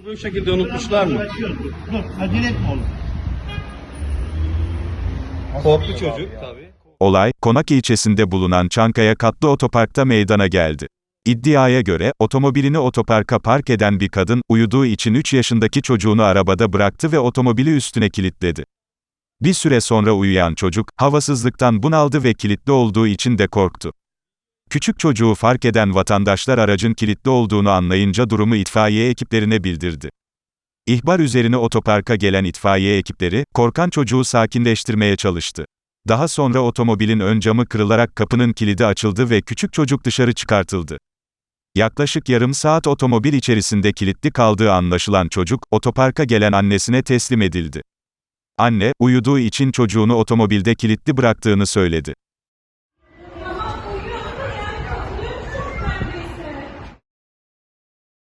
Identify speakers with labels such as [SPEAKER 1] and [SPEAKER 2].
[SPEAKER 1] Bu şekilde unutmuşlar mı?
[SPEAKER 2] Dur. Acele etme oğlum.
[SPEAKER 1] Korktu çocuk tabii.
[SPEAKER 3] Olay, Konak ilçesinde bulunan Çankaya katlı otoparkta meydana geldi. İddiaya göre, otomobilini otoparka park eden bir kadın, uyuduğu için 3 yaşındaki çocuğunu arabada bıraktı ve otomobili üstüne kilitledi. Bir süre sonra uyuyan çocuk, havasızlıktan bunaldı ve kilitli olduğu için de korktu. Küçük çocuğu fark eden vatandaşlar aracın kilitli olduğunu anlayınca durumu itfaiye ekiplerine bildirdi. İhbar üzerine otoparka gelen itfaiye ekipleri, korkan çocuğu sakinleştirmeye çalıştı. Daha sonra otomobilin ön camı kırılarak kapının kilidi açıldı ve küçük çocuk dışarı çıkartıldı. Yaklaşık yarım saat otomobil içerisinde kilitli kaldığı anlaşılan çocuk, otoparka gelen annesine teslim edildi. Anne, uyuduğu için çocuğunu otomobilde kilitli bıraktığını söyledi.